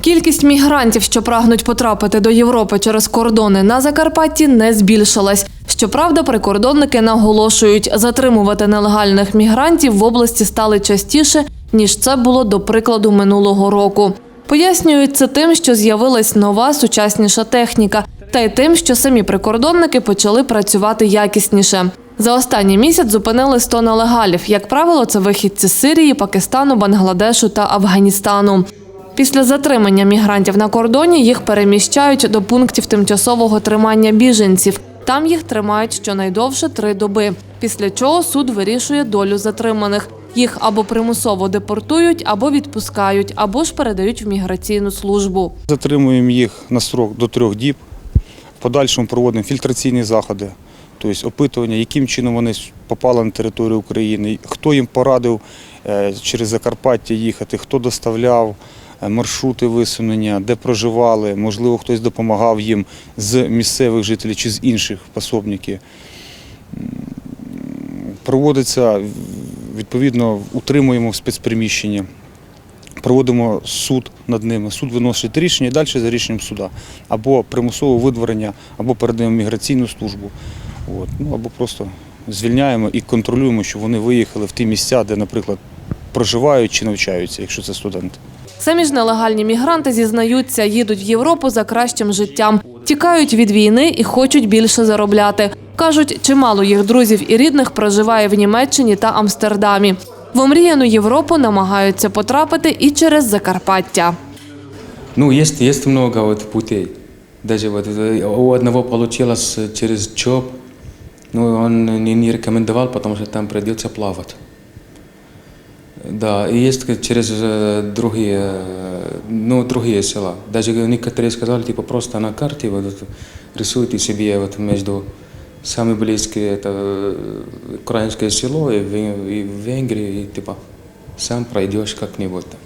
Кількість мігрантів, що прагнуть потрапити до Європи через кордони на Закарпатті, не збільшилась. Щоправда, прикордонники наголошують, затримувати нелегальних мігрантів в області стали частіше, ніж це було до прикладу минулого року. Пояснюють це тим, що з'явилась нова сучасніша техніка, та й тим, що самі прикордонники почали працювати якісніше. За останній місяць зупинили 100 нелегалів. Як правило, це вихідці з Сирії, Пакистану, Бангладешу та Афганістану. Після затримання мігрантів на кордоні їх переміщають до пунктів тимчасового тримання біженців. Там їх тримають щонайдовше три доби. Після чого суд вирішує долю затриманих. Їх або примусово депортують, або відпускають, або ж передають в міграційну службу. Затримуємо їх на срок до трьох діб. В подальшому проводимо фільтраційні заходи, тобто опитування, яким чином вони попали на територію України, хто їм порадив е, через Закарпаття їхати, хто доставляв маршрути висунення, де проживали, можливо, хтось допомагав їм з місцевих жителів чи з інших пособників. Проводиться відповідно, утримуємо в спецприміщенні проводимо суд над ними. Суд виносить рішення і далі за рішенням суда. Або примусове видворення, або передаємо міграційну службу. От. Ну, або просто звільняємо і контролюємо, щоб вони виїхали в ті місця, де, наприклад, проживають чи навчаються, якщо це студенти. Самі ж нелегальні мігранти зізнаються, їдуть в Європу за кращим життям, тікають від війни і хочуть більше заробляти. Кажуть, чимало їх друзів і рідних проживає в Німеччині та Амстердамі. В омріяну Європу намагаються потрапити і через Закарпаття. Ну, есть, есть много вот путей. Даже вот у одного получилось через ЧОП, но он не, рекомендовал, потому что там придется плавать. Да, и есть к- через э, другие, э, ну, другие села. Даже некоторые сказали, типа, просто на карте вот, это рисуйте себе вот между самые близкие это э, украинское село и, в- и в Венгрии, и типа сам пройдешь как-нибудь там.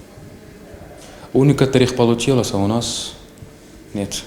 У некоторых получилось, а у нас нет.